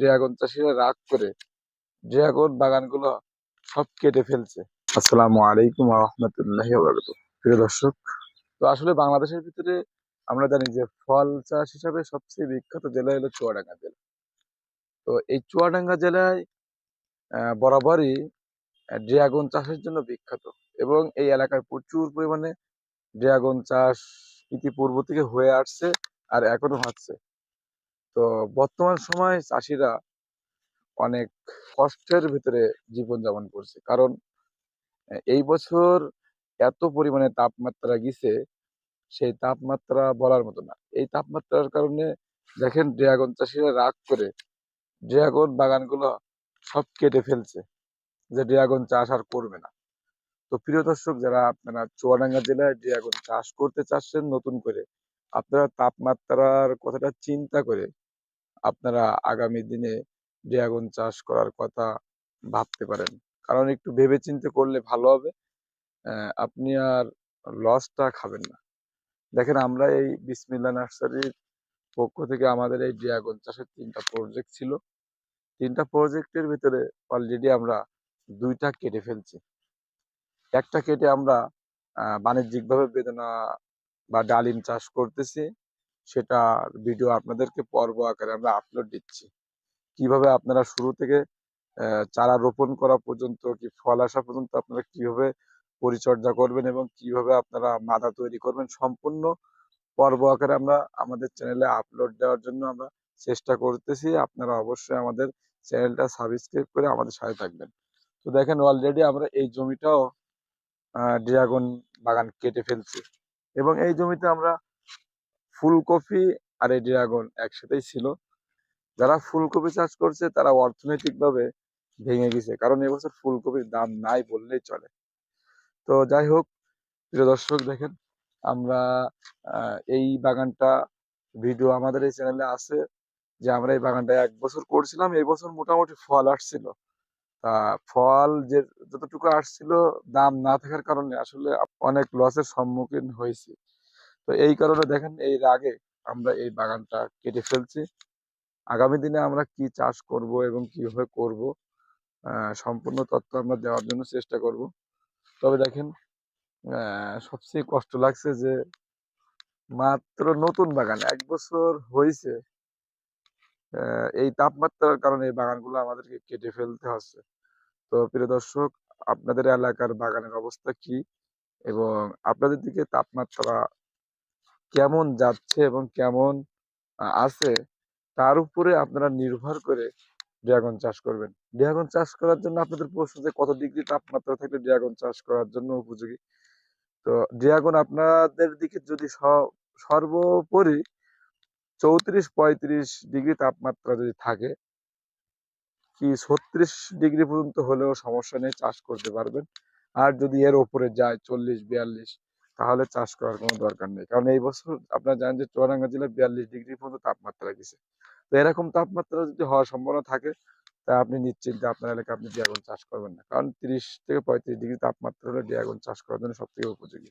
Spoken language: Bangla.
ড্রাগন চাষিরা রাগ করে ড্রাগন বাগানগুলো সব কেটে ফেলছে। আসসালামু আলাইকুম রহমতুল্লাহি প্রিয় দর্শক, তো আসলে বাংলাদেশের ভিতরে আমরা জানি যে ফল চাষ হিসাবে সবচেয়ে বিখ্যাত জেলা হলো চুয়াডাঙ্গা জেলা। তো এই চুয়াডাঙ্গা জেলায় বরাবরই ড্রাগন চাষের জন্য বিখ্যাত এবং এই এলাকায় প্রচুর পরিমাণে ড্রাগন চাষ ইতিপূর্ব থেকে হয়ে আসছে আর এখনও হচ্ছে। তো বর্তমান সময় চাষিরা অনেক কষ্টের ভিতরে জীবনযাপন করছে। কারণ এই বছর এত পরিমাণে তাপমাত্রা গেছে, সেই তাপমাত্রা বলার মতো না। এই তাপমাত্রার কারণে দেখেন ড্রাগন চাষিরা রাগ করে ড্রাগন বাগানগুলো সব কেটে ফেলছে, যে ড্রাগন চাষ আর করবে না। তো প্রিয় দর্শক, যারা আপনারা চুয়াডাঙ্গা জেলায় ড্রাগন চাষ করতে চাচ্ছেন নতুন করে, আপনারা তাপমাত্রার কথাটা চিন্তা করে আপনারা আগামী দিনে ড্রাগন চাষ করার কথা ভাবতে পারেন। কারণ একটু ভেবে চিন্তে করলে ভালো হবে। আপনি আর লসটা খাবেন না। দেখেন, আমরা এই বিসমিল্লা নার্সারির পক্ষ থেকে আমাদের এই ড্রাগন চাষের তিনটা প্রজেক্ট ছিল। তিনটা প্রজেক্টের ভিতরে অলরেডি আমরা দুইটা কেটে ফেলছি। একটা কেটে আমরা বাণিজ্যিকভাবে বেদনা বা ডালিম চাষ করতেছি। সেটা ভিডিও আপনাদেরকে পর্ব আকারে আমরা আপলোড দিচ্ছি। কীভাবে আপনারা শুরু থেকে চারা রোপণ করা পর্যন্ত কি ফল আসা পর্যন্ত আপনারা কীভাবে পরিচর্যা করবেন এবং কীভাবে আপনারা মাদা তৈরি করবেন, সম্পূর্ণ পর্ব আকারে আমরা আমাদের চ্যানেলে আপলোড দেওয়ার জন্য আমরা চেষ্টা করতেছি। আপনারা অবশ্যই আমাদের চ্যানেলটা সাবস্ক্রাইব করে আমাদের সাথে থাকবেন। তো দেখেন অলরেডি আমরা এই জমিটাও ড্রাগন বাগান কেটে ফেলছি। এবং এই জমিতে আমরা ফুলকপি আর এই ড্রাগন একসাথেই ছিল। যারা ফুলকপি চাষ করছে, তারা অর্থনৈতিকভাবে ভেঙে গেছে। কারণ এবছর ফুলকপির দাম নাই বললেই চলে। তো যাই হোক, প্রিয় দর্শক, দেখেন, আমরা এই বাগানটা, ভিডিও আমাদের এই চ্যানেলে আছে যে আমরা এই বাগানটা এক বছর করছিলাম। এই বছর মোটামুটি ফল আসছিল। তা ফল যে, যতটুকু আসছিল, দাম না থাকার কারণে আসলে অনেক লসের সম্মুখীন হয়েছি। তো এই কারণে দেখেন এই রাগে আমরা এই বাগানটা কেটে ফেলছি। আগামী দিনে আমরা কি চাষ করব এবং কীভাবে করব সম্পূর্ণ তথ্য আমরা দেওয়ার জন্য চেষ্টা করব। তবে দেখেন সবচেয়ে কষ্ট লাগছে যে মাত্র নতুন বাগান, এক বছর হয়েছে এই তাপমাত্রার কারণে এই বাগানগুলো আমাদেরকে কেটে ফেলতে হচ্ছে। তো প্রিয় দর্শক, আপনাদের এলাকার বাগানের অবস্থা কি? এবং আপনাদের দিকে তাপমাত্রা কেমন যাচ্ছে এবং কেমন আছে, তার উপরে আপনারা নির্ভর করে ড্রাগন চাষ করবেন। ড্রাগন চাষ করার জন্য আপনাদের প্রশ্ন যে কত ডিগ্রি তাপমাত্রা থাকলে ড্রাগন চাষ করার জন্য উপযোগী? তো ড্রাগন আপনাদের দিকে যদি সর্বোপরি চৌত্রিশ পঁয়ত্রিশ ডিগ্রি তাপমাত্রা যদি থাকে, কি ছত্রিশ ডিগ্রি পর্যন্ত হলেও সমস্যা নেই, চাষ করতে পারবেন। আর যদি এর ওপরে যায় চল্লিশ, বিয়াল্লিশ তাহলে চাষ করার কোনো দরকার নেই। কারণ এই বছর আপনারা জানেন যে চুয়াডাঙ্গা জেলায় বিয়াল্লিশ ডিগ্রি পর্যন্ত তাপমাত্রা গেছে। তো এরকম তাপমাত্রা যদি হওয়ার সম্ভাবনা থাকে, তা আপনি নিশ্চিন্তে আপনার এলাকায় আপনি ড্রাগন চাষ করবেন না। কারণ তিরিশ থেকে পঁয়ত্রিশ ডিগ্রি তাপমাত্রা হলে ড্রাগন চাষ করার জন্য সব থেকে উপযোগী।